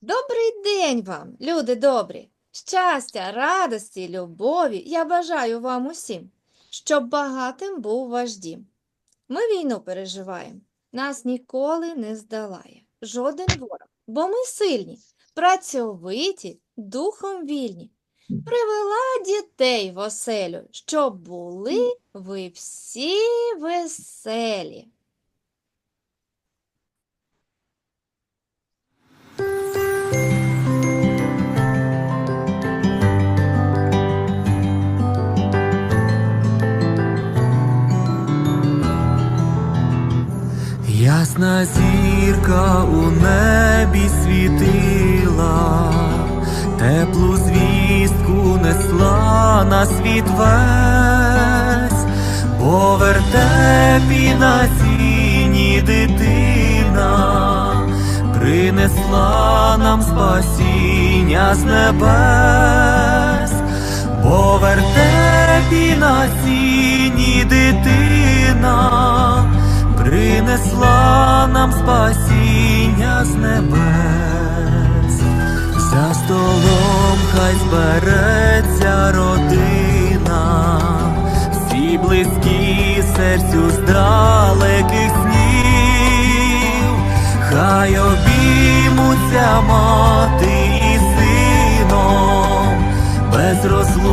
Добрий день вам, люди добрі! Щастя, радості, любові я бажаю вам усім, щоб багатим був ваш дім. Ми війну переживаємо, нас ніколи не здолає жоден ворог, бо ми сильні, працьовиті, духом вільні. Привела дітей в оселю, щоб були ви всі веселі. Ясна зірка у небі світила, теплу звістку несла на світ весь, бо вертепі на сіні дитина принесла нам спасіння з небес, бо вертепі на сіні дитина принесла нам спасіння з небес, за столом хай збереться родина, всі близькі серцю з далеких снів, хай обіймуться мати і сином, без розлуки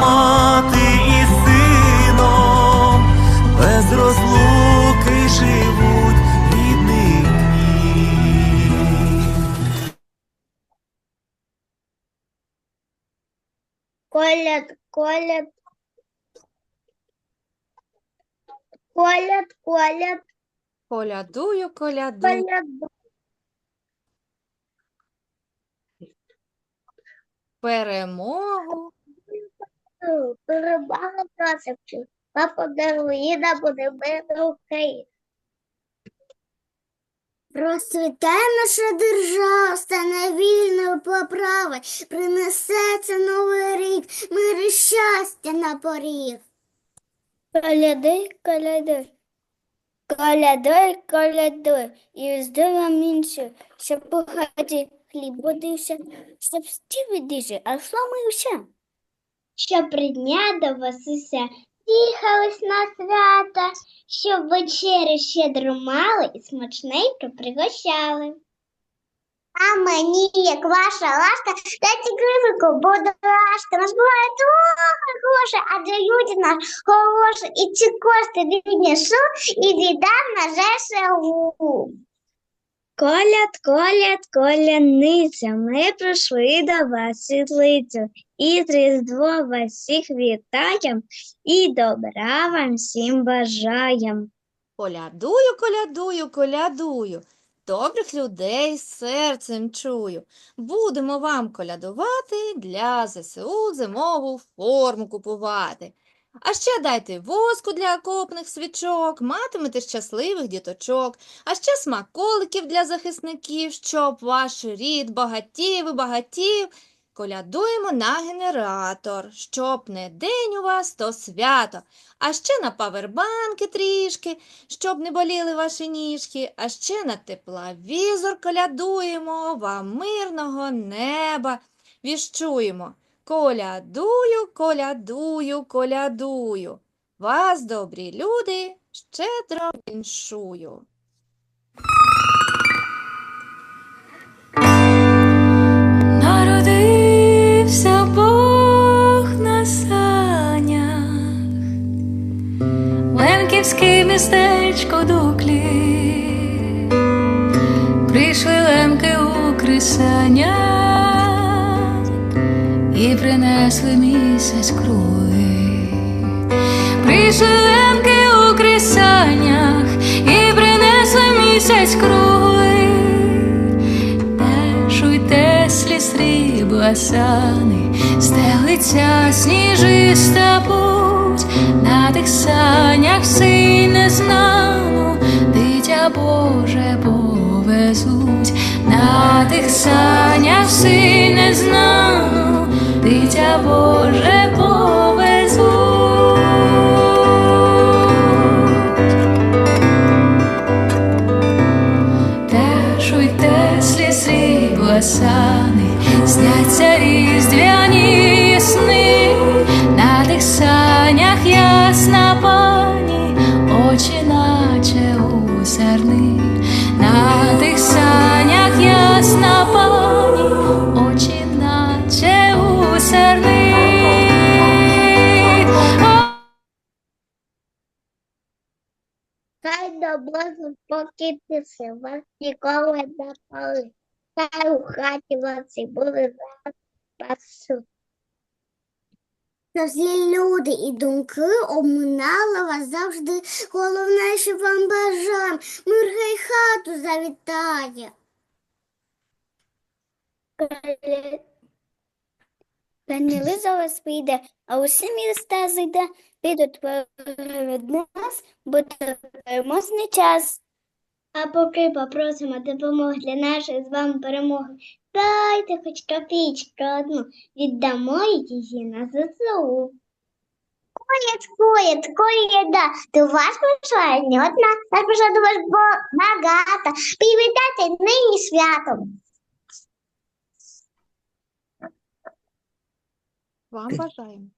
мати і сином, без розлуки живуть рідних днів. Коляд, коляд. Коляд, коляд, Колядую, колядую. коляд. Перемогу Перебага красавчик. Папа дарує нам буде мирно Україна. Процвітає наша держава, стане вільною поправи, принесеться новий рік, мир і щастя на поріг. Коляди, коляди. Колядой, колядой, і здивом інше, щоб по хаті хліб водився, щоб стіви діжі, а сломився. Щоб рідня до Васуся їхались на свята, щоб вечерю щедро мали і смачненько пригощали. А мені, як ваша ласка, дайте гривику, буду ласка. Нас буває дуже хороше, а для люди нас хороше. І ці кошти віднесу і віддам на ЗСУ. Коляд, коляд, коляниця, ми прийшли до вас світлицю. І Різдво вас всіх вітаєм, і добра вам всім бажаєм. колядую, колядую, колядую. Добрих людей серцем чую. Будемо вам колядувати для ЗСУ зимову форму купувати. А ще дайте воску для окопних свічок, матимете щасливих діточок, а ще смаколиків для захисників, щоб ваш рід багатів і багатів. Колядуємо на генератор, щоб не день у вас, то свято. А ще на павербанки трішки, щоб не боліли ваші ніжки, а ще на тепловізор колядуємо, вам мирного неба віщуємо. Колядую, колядую, колядую. Вас, добрі люди, щедро віншую. Місяць круглий. Тешуйте слі срібла сани, стелиться сніжиста путь, на тих санях син незнану, дитя Боже повезуть, на тих санях син незнану, дитя Боже повезуть. Хай добро спокій піси, вас ніколи не пали. Хай у хаті вас і буде запасу. Та злі люди і думки обминали вас завжди. Головне, що вам бажаємо. Мир хай хату завітає. Пані Лиза вас а усі міста зайде, підуть перед нас, буде переможний час. А поки попросимо допомоги для нашої з вами перемоги, дайте хоч копійку одну, віддамо її на ЗСУ. Коєць, коєць, коєда, до вас прийшла не одна, нас прийшла до вас багата, привітайте нині святом. Вам бажаємо.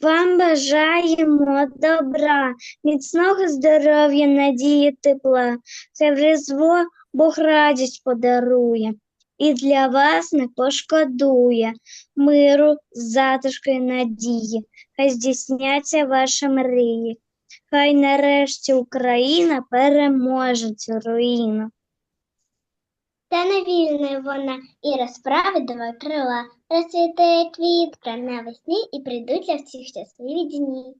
Вам бажаємо добра, міцного здоров'я, надії, тепла. Це в Різдво Бог радість подарує і для вас не пошкодує миру, затишку і надії. Хай здійсняться ваші мрії. Хай нарешті Україна переможе цю руїну. Та не вільна вона і розправи два крила, розцвіте квітка навесні і прийдуть для всіх щасливі дні.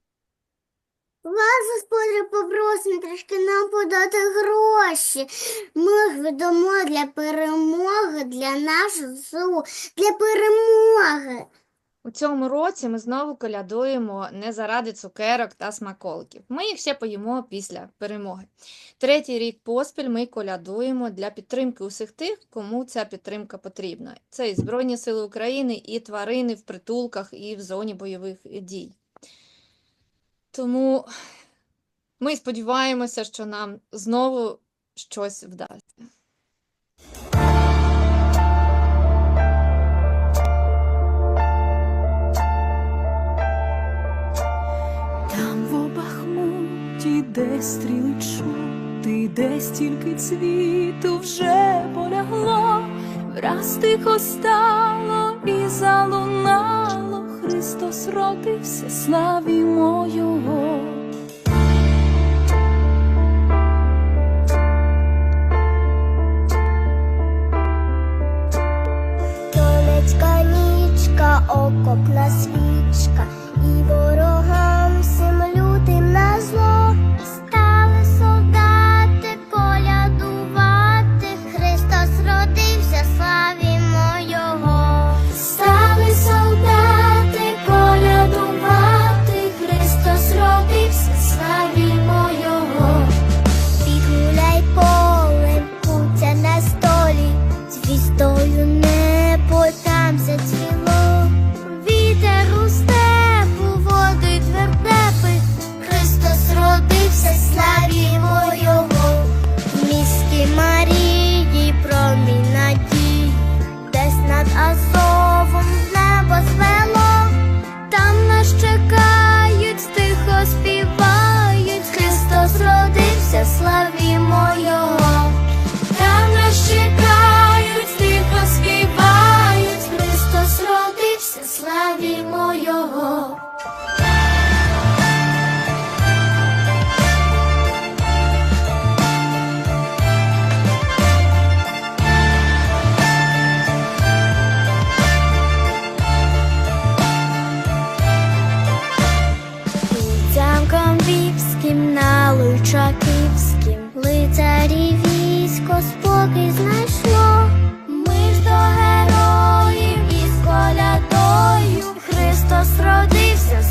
Вас, господарю, попросимо трішки нам подати гроші. Ми їх віддамо для перемоги, для нашого ЗСУ, для перемоги. У цьому році ми знову колядуємо не заради цукерок та смаколиків. Ми їх ще поїмо після перемоги. Третій рік поспіль ми колядуємо для підтримки усіх тих, кому ця підтримка потрібна. Це і Збройні Сили України, і тварини в притулках, і в зоні бойових дій. Тому ми сподіваємося, що нам знову щось вдасться. Де стріли чути, де стільки цвіту вже полягло, враз тихо стало і залунало, Христос родився, славімо Його. Донецька нічка, окопна свічка, і ворогам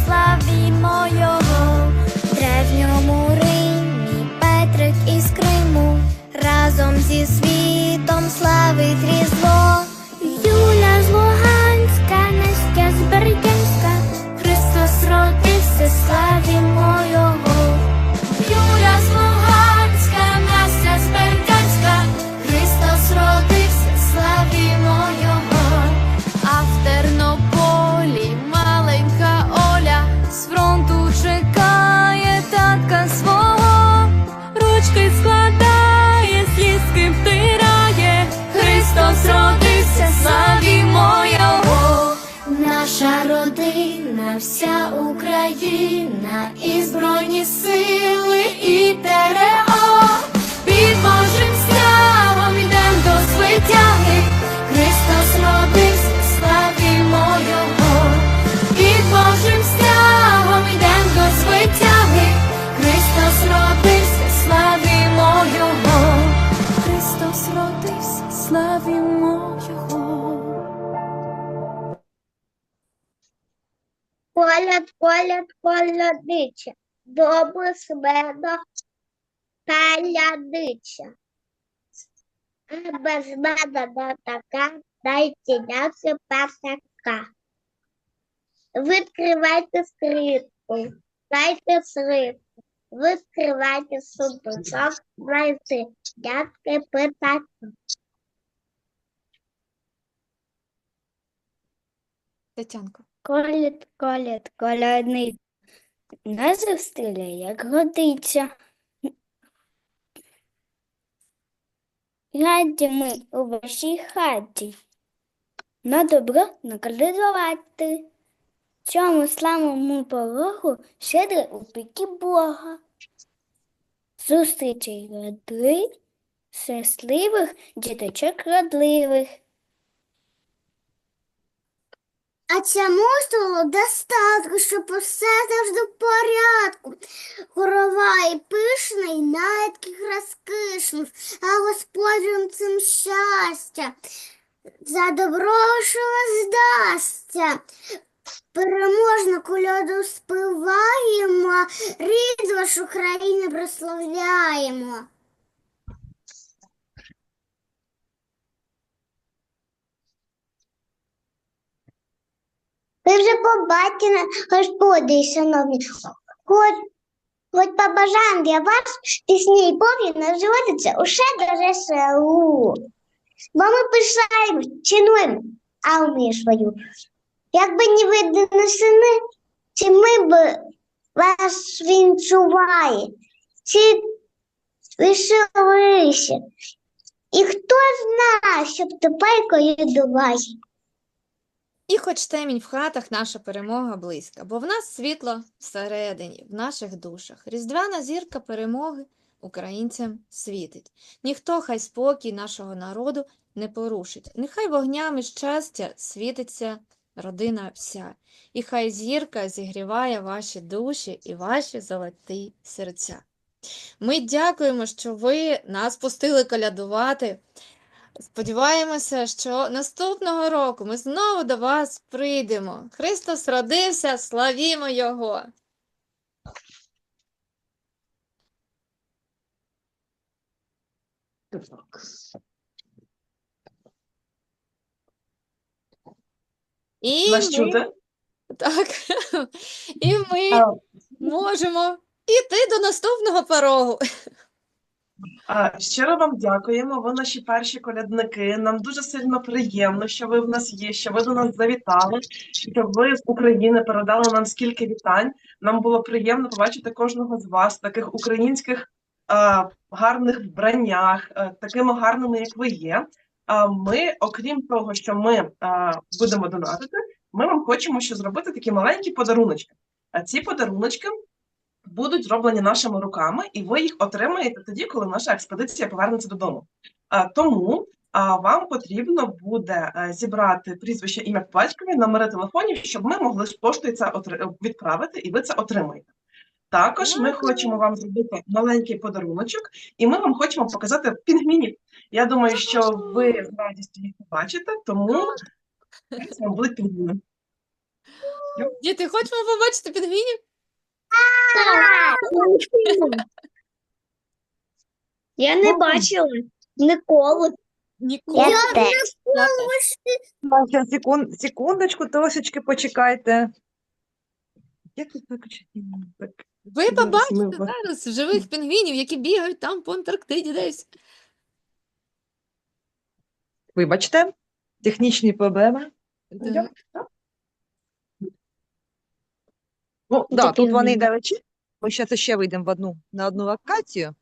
славімо Його. В древньому Римі Петрик із Криму разом зі світом славить різдво. Україна, колядича, добре смердо колядича. А без мене не така, дайте няси пасака. Відкривайте скрипку, дайте скрипку, відкривайте сундучок, дайте дядьки питати. Тетянко. Коляд, коляд, колядний. Нас зустріли, як годиться. Раді ми у вашій хаті. На добро наколядувати. Цьому славному порогу щедро у піки Бога. Зустрічей роди, щасливих діточок родливих. А цьому столу достатку, щоб усе завжди в порядку. Хорова і пишна, і навіть розкишних, а господарям цим щастя. За добро, що вас здасться. Переможно коляду співаємо, рід вашу країну прославляємо. Вже побачили, господи, шановні, хоч, хоч побажаємо для вас пісні і повні народиться усе до ЗСУ. Бо ми пишаємо, чинуємо армію свою. Якби не ви сини, чи ми б вас вінчували, чи вишилися. І хто знає, щоб тепер колядувати. І хоч темінь в хатах, наша перемога близька, бо в нас світло всередині, в наших душах. Різдвяна зірка перемоги українцям світить. Ніхто хай спокій нашого народу не порушить. Нехай вогнями щастя світиться родина вся. І хай зірка зігріває ваші душі і ваші золоті серця. Ми дякуємо, що ви нас пустили колядувати. Сподіваємося, що наступного року ми знову до вас прийдемо. Христос родився, славімо Його! І Нас ми, чути? так, і ми можемо іти до наступного порогу. Щиро вам дякуємо. Ви наші перші колядники. Нам дуже сильно приємно, що ви в нас є, що ви до нас завітали, що ви з України передали нам скільки вітань. Нам було приємно побачити кожного з вас, таких українських гарних вбраннях, а, такими гарними, як ви є. А ми, окрім того, що ми будемо донатити, ми вам хочемо ще зробити такі маленькі подаруночки. А ці подаруночки будуть зроблені нашими руками, і ви їх отримаєте тоді, коли наша експедиція повернеться додому. Тому вам потрібно буде е, зібрати прізвище, ім'я по батькові, номери телефонів, щоб ми могли з поштою це отри- відправити, і ви це отримаєте. Також ми хочемо вам зробити маленький подаруночок, і ми вам хочемо показати пінгвінів. Я думаю, що ви з радістю їх побачите, тому вам будуть пінгвіни. Діти, хочемо побачити пінгвінів? Я не бачила ніколи. Ніколи. Я теж. Щас, секунд, секундочку, трошечки почекайте. Як тут виключити? Так. Ви Зараз ми побачите вас- зараз живих пінгвінів, які бігають там по Антарктиді десь. Вибачте, технічні проблеми. Да. Ну, Да, тут вони, до речі, ми зараз ще вийдемо в одну, на одну локацію.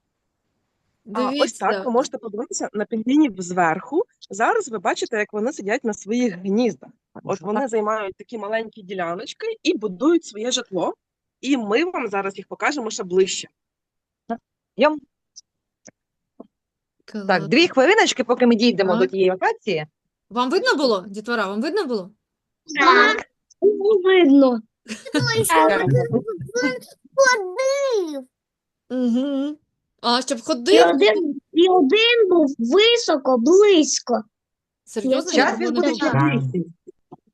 А, ось так ви можете подивитися на пінгвінів зверху. Зараз ви бачите, як вони сидять на своїх гніздах. От вони займають такі маленькі діляночки і будують своє житло. І ми вам зараз їх покажемо ще ближче. Йом. Так, дві хвилиночки, поки ми дійдемо Так. до тієї локації. Вам видно було, дітвора? Вам видно було? Так. Видно. Ходив. Угу. А, щоб І ходив? один, і один був високо, близько. Серйозно? Час Я він думала, буде. Там,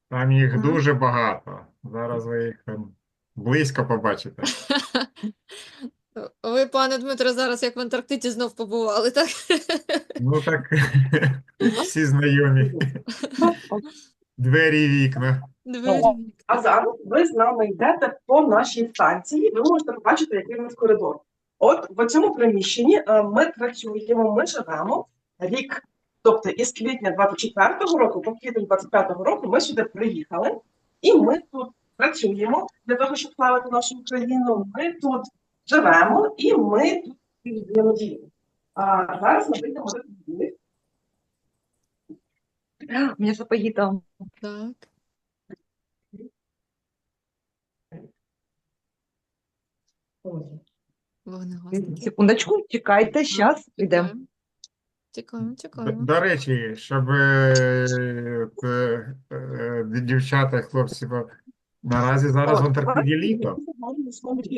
там їх Ага. дуже багато. Зараз ви їх там близько побачите. Ви, пане Дмитро, зараз як в Антарктиді знов побували, так? Ну так всі знайомі. Двері і вікна. А зараз ви з нами йдете по нашій станції. Ви можете побачити, який у нас коридор. От в цьому приміщенні е, ми працюємо, ми живемо рік. Тобто із квітня 24-го року по квітень 25-го року ми сюди приїхали, і ми тут працюємо для того, щоб славити нашу Україну. Ми тут живемо і ми тут взаємодіємо. А зараз ми вийдемо до. У мене сапоги там. Так. Секундочку, чекайте, зараз йдемо. Чекаємо, До, чекаємо. до речі, щоб е, е, дівчата і хлопці, наразі зараз в Антарктиді літо.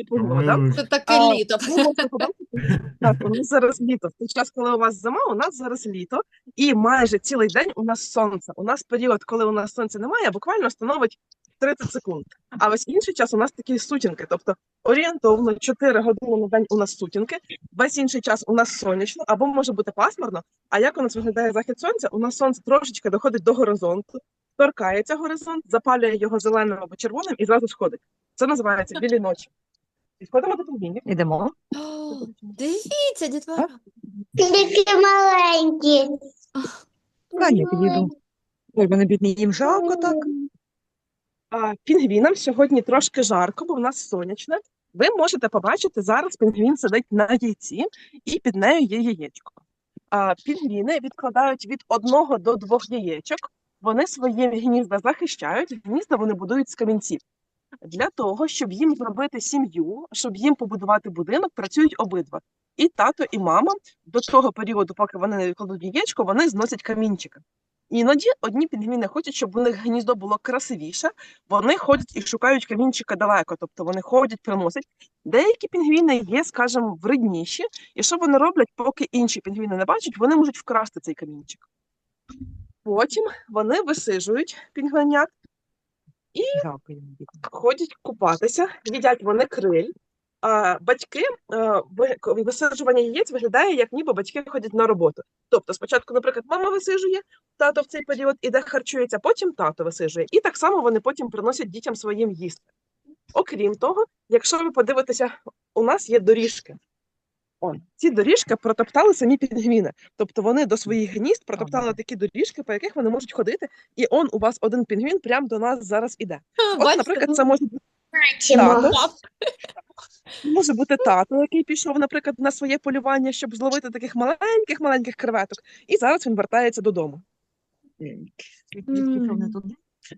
Тому Це таке А, літо. Так, у нас зараз літо. В той час, коли у вас зима, у нас зараз літо, і майже цілий день у нас сонце. У нас період, коли у нас сонця немає, буквально становить 30 секунд. А весь інший час у нас такі сутінки. Тобто орієнтовно 4 години на день у нас сутінки, весь інший час у нас сонячно, або може бути пасмурно. А як у нас виглядає захід сонця? У нас сонце трошечки доходить до горизонту, торкається горизонт, запалює його зеленим або червоним і зразу сходить. Це називається білі ночі. Підходимо до пінгвінів. Йдемо. О, Дивіться, дітвора. Тільки маленькі. Я підійду. Ой, мене бідний, їм жалко так. Пінгвінам сьогодні трошки жарко, бо в нас сонячне. Ви можете побачити, зараз пінгвін сидить на яйці, і під нею є яєчко. Пінгвіни відкладають від одного до двох яєчок. Вони свої гнізда захищають, гнізда вони будують з камінців. Для того, щоб їм зробити сім'ю, щоб їм побудувати будинок, працюють обидва. І тато, і мама до того періоду, поки вони не відкладуть яєчко, вони зносять камінчики. Іноді одні пінгвіни хочуть, щоб у них гніздо було красивіше, вони ходять і шукають камінчика далеко, тобто вони ходять, приносять. Деякі пінгвіни є, скажімо, вредніші, і що вони роблять, поки інші пінгвіни не бачать, вони можуть вкрасти цей камінчик. Потім вони висижують пінгвинят, бідним. ходять купатися, їдять вони криль. А батьки е, ви- висаджування яєць виглядає, як ніби батьки ходять на роботу. Тобто, спочатку, наприклад, мама висижує, тато в цей період іде харчується, потім тато висижує. І так само вони потім приносять дітям своїм їсти. Окрім того, якщо ви подивитеся, у нас є доріжки. Он, ці доріжки протоптали самі пінгвіни. Тобто вони до своїх гнізд протоптали такі доріжки, по яких вони можуть ходити. І он у вас один пінгвін прямо до нас зараз іде. От, наприклад, це може бути Бачимо. Може бути тато, який пішов, наприклад, на своє полювання, щоб зловити таких маленьких маленьких креветок, і зараз він вертається додому.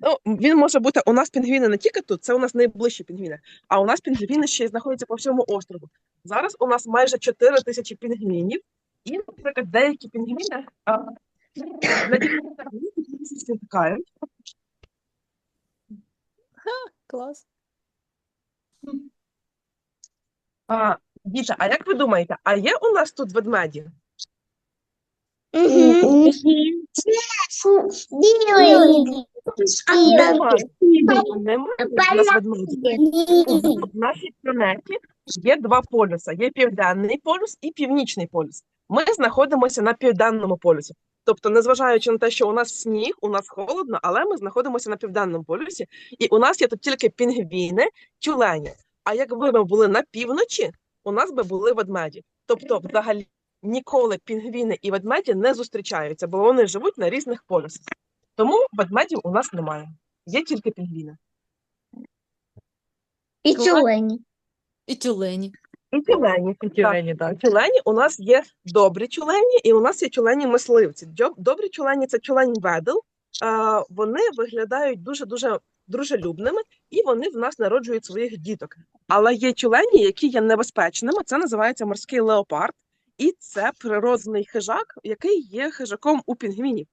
Ну, він може бути у нас пінгвіни не тільки тут, це у нас найближчі пінгвіни, а у нас пінгвіни ще й знаходяться по всьому острову. Зараз у нас майже 4 тисячі пінгвінів, і, наприклад, деякі пінгвіни а, дітей тікають. Клас. А, Діта, а як ви думаєте, а є у нас тут ведмеді? Мгм. Білий. Немає. Немає у нас ведмедів. В нашій планеті є два полюси: є південний полюс і північний полюс. Ми знаходимося на південному полюсі. Тобто, незважаючи на те, що у нас сніг, у нас холодно, але ми знаходимося на південному полюсі, і у нас є тут тільки пінгвіни, тюлені. А якби ми були на півночі, у нас би були ведмеді. Тобто, взагалі ніколи пінгвіни і ведмеді не зустрічаються, бо вони живуть на різних полюсах. Тому ведмедів у нас немає. Є тільки пінгвіни. І тюлені. І тюлені. І тюлені. так. Тюлені, так. Тюлені у нас є добрі тюлені, і у нас є тюлені мисливці. Добрі тюлені це тюлень ведел, вони виглядають дуже-дуже дружелюбними, і вони в нас народжують своїх діток. Але є тюлені, які є небезпечними. Це називається морський леопард, і це природний хижак, який є хижаком у пінгвінів.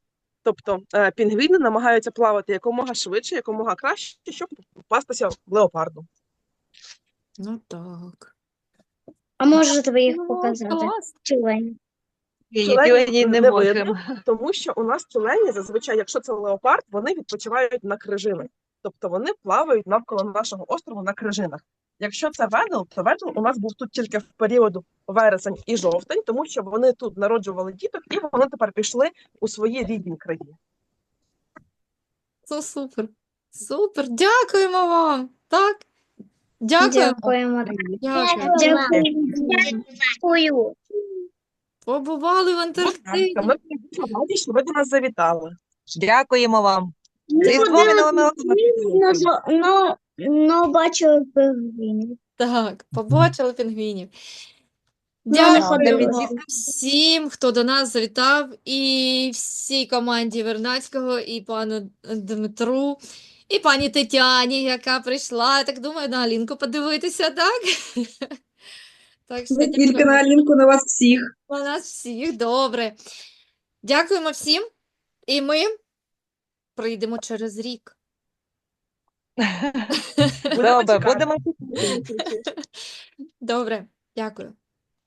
Тобто е, пінгвіни намагаються плавати якомога швидше, якомога краще, щоб попастися в леопарду. Ну так. А можете ви їх Ну, показати? клас. Тюлень. Тюленів не видно, тому що у нас тюлені зазвичай, якщо це леопард, вони відпочивають на крижинах. Тобто вони плавають навколо нашого острову на крижинах. Якщо це ведел, то ведел у нас був тут тільки в періоду вересень і жовтень, тому що вони тут народжували діток, і вони тепер пішли у свої рідні краї. Це супер. Супер. Дякуємо вам. Так. Дякуємо. Дякуємо. Дякую. Дякую. Побували в Антарктиді. Ми раді, що ви до нас завітали. Дякуємо вам. Ну, ну, ну, бачили пингвінів. Так, побачили пінгвінів. Ну, Дякую всім, хто до нас завітав, і всій команді Вернацького, і пану Дмитру, і пані Тетяні, яка прийшла, я так думаю, на Алінку подивитися, так? Так що Не тільки дякую. на Алінку, на вас всіх. На нас всіх добре. Дякуємо всім, і ми прийдемо через рік. Добре, будемо. Добре, дякую.